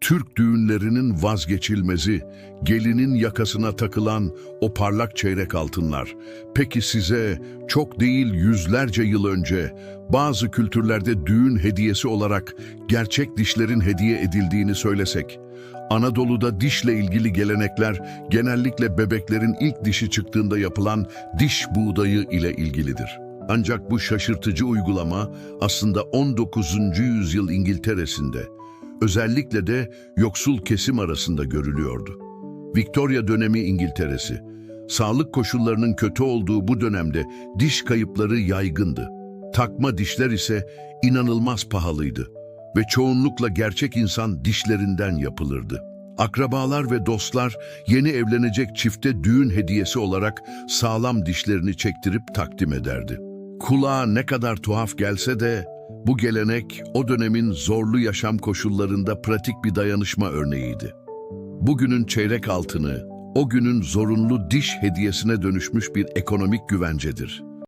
Türk düğünlerinin vazgeçilmezi, gelinin yakasına takılan o parlak çeyrek altınlar. Peki size çok değil yüzlerce yıl önce bazı kültürlerde düğün hediyesi olarak gerçek dişlerin hediye edildiğini söylesek, Anadolu'da dişle ilgili gelenekler genellikle bebeklerin ilk dişi çıktığında yapılan diş buğdayı ile ilgilidir. Ancak bu şaşırtıcı uygulama aslında 19. yüzyıl İngiltere'sinde, özellikle de yoksul kesim arasında görülüyordu. Victoria dönemi İngiltere'si, sağlık koşullarının kötü olduğu bu dönemde diş kayıpları yaygındı. Takma dişler ise inanılmaz pahalıydı ve çoğunlukla gerçek insan dişlerinden yapılırdı. Akrabalar ve dostlar yeni evlenecek çifte düğün hediyesi olarak sağlam dişlerini çektirip takdim ederdi. Kulağa ne kadar tuhaf gelse de bu gelenek o dönemin zorlu yaşam koşullarında pratik bir dayanışma örneğiydi. Bugünün çeyrek altını o günün zorunlu diş hediyesine dönüşmüş bir ekonomik güvencedir.